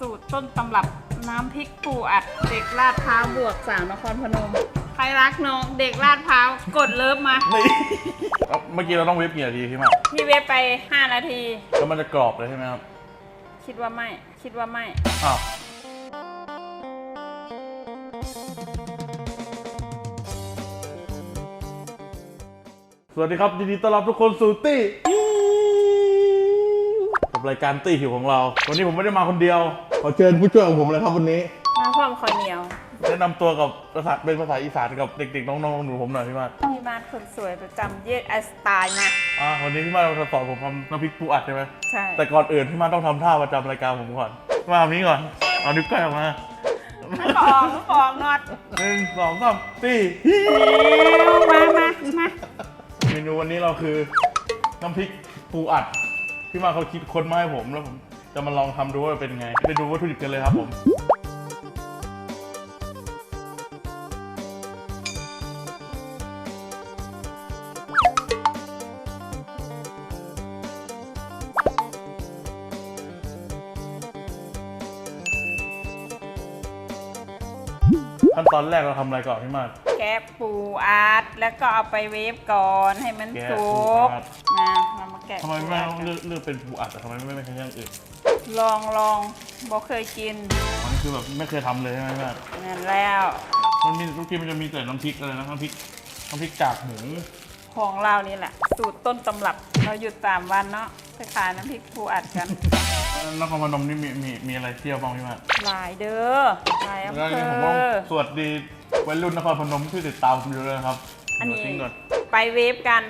สูตรต้นตำรับน้ำพริกปูอัด เด็กลาดพร้าวบวกสาวนครพนม ใครรักน้องเด็กลาดพร้าวกดเลิฟมา นี่เอาเมื่อกี้เราต้องเวฟกี่นาทีพี่มากพี่เว็บไป 5 นาที แล้วมันจะกรอบเลยใช่ไหมครับ คิดว่าไม่ คิดว่าไม่ อ้าว สวัสดีครับยินดีต้อนรับทุกคนสู่ตี้กับรายการตี้หิวของเรา วันนี้ผมไม่ได้มาคนเดียว ขอเชิญผู้ช่วยของผมเลยครับวันนี้มาพร้อมคอยเหนียว แนะนำตัวกับภาษาเป็นภาษาอีสานกับเด็กๆ น้องๆหนูๆผมหน่อยพี่มาดพี่มาดคนสวยประจำเยสไอสไตล์นะ อ่าวันนี้พี่มาดจะสอนผมทำน้ำพริกปูอัดใช่ไหมใช่ แต่ก่อนอื่นพี่มาดต้องทำท่าประจำรายการผมก่อน มาแบบนี้ก่อน เอานิ้วก้อยออกมาไม่ฟองไม่ฟองนอดหนึ่งสองสามสี่มามามาเมนูวันนี้เราคือน้ำพริกปูอัดพี่มาเขาคิดค้นมาให้ผมแล้วผม จะมาลองทำดูว่าเป็นไง ไปดูวัตถุดิบกันเลยครับผมขั้นตอนแรกเราทำอะไรก่อนพี่มาก แกะปูอัดแล้วก็เอาไปเวฟก่อนให้มันแกะสุปูก อัด มาเรามาแกะทำไมปูไม่อัดต้องกันเลือกเลือกเป็นปูอัดแต่ทำไมไม่เป็นอย่างอื่นลองลองบอกเคยกินอันนี้คือแบบไม่เคยทำเลยใช่ไหมพี่มากนั่นแล้ว มันมีทุกทีมันจะมีแต่น้ำพริกอะไรนะน้ำพริกน้ำพริกจากหมูของเรานี่แหละ สูตรต้นตำรับเราหยุดสามวันเนาะไปขายน้ำพริกปูอัดกันนครพนมนี่มีมีมีอะไรเที่ยวบ้างพี่มากหลายเด้อหลายอำแล้วเภนี่ผมต้องอสวัสดีวัยรุ่นนครพนมที่ติดตามผมอยู่เลยนะครับอันนี้เดี๋ยวทิ้งก่อนไปเวฟกัน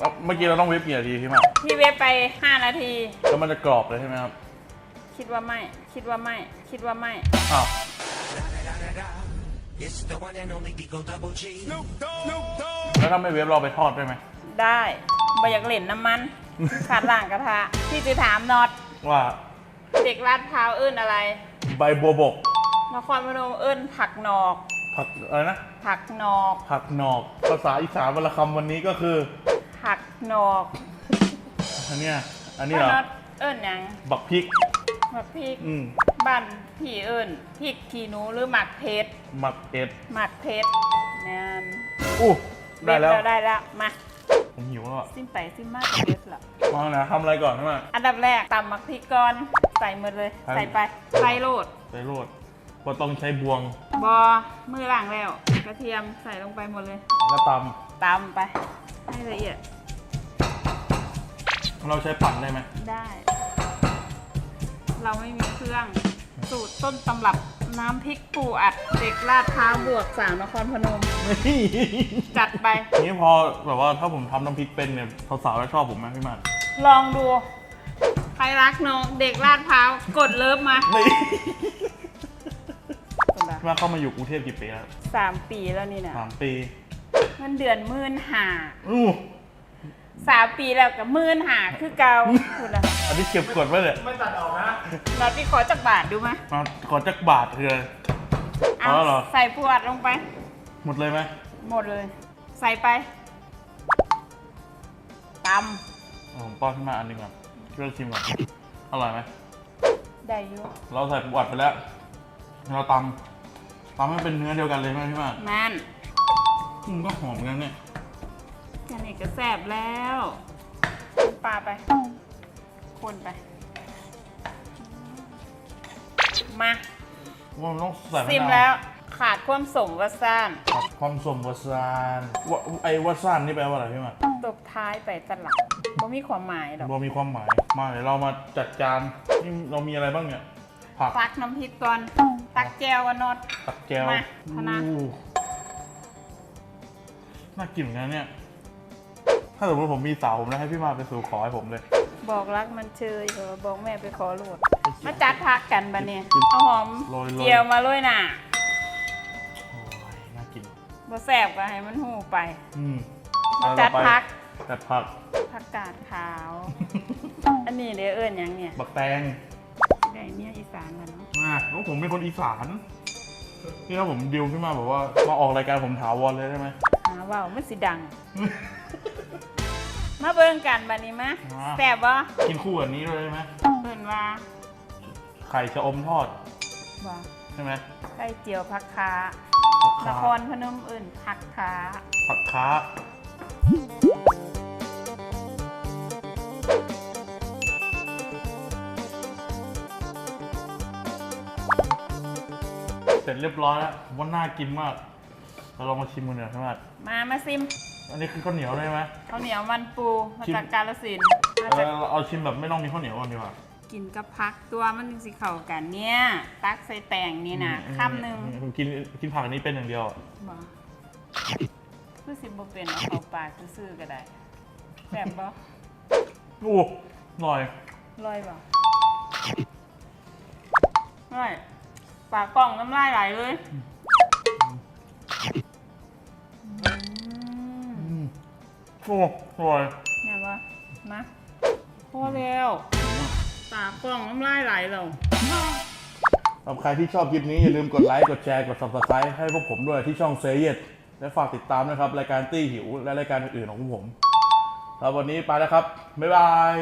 เอ้าเมื่อกี้เราต้องเวฟกี่นาทีพี่มากพี่เวฟไป 5 นาที แล้วมันจะกรอบเลยใช่ไหมครับ คิดว่าไม่ คิดว่าไม่ คิดว่าไม่ อ้าว It's the one and only Digo Double G. แล้วถ้าไม่เวฟเราไปทอดได้ไหม ได้บ่อยากเล่นน้ำมัน ขาดล่างกระทะ พี่จะถามน็อตว่าเด็กลาดพร้าวเอิ้นอะไร ใบบัวบก นครพนมเอิ้นผักนอก ผักอะไรนะ ผักนอก ผักหนอก ภาษาอีสานวรรณคำวันนี้ก็คือผัก นอกอันเนี้ยอันนี้เหรอน็อตเอิ้นหยังบักพริกหมักพริกอืมบ้านพี่เอิ้นพริกขี้หนูหรือหมักเพชรหมักเอ็ดหมักเพชรนั่นอู้ได้แล้วเด็ดได้แล้วมาผมหิวแล้วอะสิ้นไปสิ้นมากเด็ดละมานะทำอะไรก่อนใช่ไหม อันดับแรกตำหมักพริกก่อนใส่หมดเลยครับ ใส่ไปใส่โรดใส่โรดว่าต้องใช้บวงบอมือล้างแล้ว กระเทียมใส่ลงไปหมดเลย แล้วก็ตตำไปให้ละเอียดำ เราใช้ปั่นได้ไหมได้ เราไม่มีเครื่อง สูตรต้นตำรับน้ำพริกปูอัด เด็กลาดพร้าวบวกสาวนครพนม นี่จัดไป นี่พอแบบว่าถ้าผมทำน้ำพริกเป็นเนี่ยสาวๆจะชอบผมไหมพี่หมันลองดู ใครรักน้องเด็กลาดพร้าวกดเลิฟมานี่คนละพี่มาเข้ามาอยู่กรุงเทพกี่ปีแล้วสามปีแล้วนี่นะสามปี เงินเดือนหมื่นหาอู้ สามปีแล้วกับหมื่นหาคือเก่าคุณละอันนี้เก็บกดไว้เลยเราที่ขอจากบาทดูไหมมาขอจักบาทคืออะไรเอาอ๋อเหรอ ใส่ปวดลงไป หมดเลยไหมหมดเลย ใส่ไปตเอาผมป้อนขึ้นมาอันหนึงก่อนเลือกชิมก่อนอร่อยไหมำได้อยุเราใส่ปูอัดไปแล้ว เราตำตำให้เป็นเนื้อเดียวกันเลยไหมพี่หมันแม่นอืมก็หอมเหมือนกันเนี่ย แค่นี้ก็แสบแล้วปลาไป คนไป มาว่ามันต้องใส่มะนาวซิมแล้วขาดความสมวัซ่านครับความสมวสานวะไอ้วสานนี่แปลว่าอะไรพี่หมันตบท้ายไปตลับบ่มีความหมายหรอกรวมมีความหมาย มาเดี๋ยวเรามาจัดจานนี่เรามีอะไรบ้างเนี่ย ผักตักน้ำพริกก่อน ตักแจวกันนอดตักแก้วมาพะนะ อู้น่ากินเหมือนกันเนี่ย ถ้าสมมติผมมีสาวผมจะให้พี่มาไปสู่ขอให้ผมเลย บอกรักมันเชยเออบอกแม่ไปขอโหลด มาจัดพักกันบะเนี่ยเอาหอมโรยๆ เจียวมาโรยหน่าโอ้ยน่ากิน บ่แสบก็ให้มันหูไป อืมมาจัดพัก จัดผัก ผักกาดขาว อันนี้เดี๋ยวเอิญยังเนี่ยบักแตงได้เนี่ยอีสานแล้วเนาะอะแล้วผมเป็นคนอีสานที่ถ้าผมดิวขึ้นมาแบบว่ามาออกรายการผมถาวรเลยได้ไหมหาว่าวมันสิดัง มาเบิ่งกันบัดนี้มะมาแสบบ่กินคู่กับนี้ด้วยได้ไหมเพิ่นว่าขข่ชะอมทอดบ่ใช่ไหมไข่เจียวผักคาผักนค้าครพนมอื่นผักคาผักค้าเสร็จเรียบร้อยแล้วผมว่าน่ากินมาก เราลองมาชิมกันเนีกว่ยใช่ไหมมามาซิม อันนี้คือข้าวเหนียวได้ไหมข้าวเหนียวมันปูมาชิมจากกาลสินธุ์มาเอจากอเอาชิมแบบไม่ต้องมีข้าวเหนียวก่อนดีกว่า กินกับพักตัวมันจึงสิเข้ากันเนี่ย ตักใส่แตงนี่นะคำหนึ่งผมกินกินผักอันนี้เป็นอย่างเดียวอะบ่คือสิบ่เป็นเอาเข้าปากซื่อๆก็ได้แซ่บบ่โอ้อร่อยลอยบ่ลอยปากกล่องน้ำลายไหลเลย โอ้อร่อยเนี่ยบ่มาพอแล้วปากกล่องน้ำลายไหลแล้วสำหรับใครที่ชอบคลิปนี้อย่าลืมกดไลค์ กดแชร์ กด subscribe ให้พวกผมด้วยที่ช่องเซเยตและฝากติดตามนะครับ รายการตี้หิว และรายการอื่นๆของพวกผมแล้ววันนี้ไปแล้วครับ บ๊ายบาย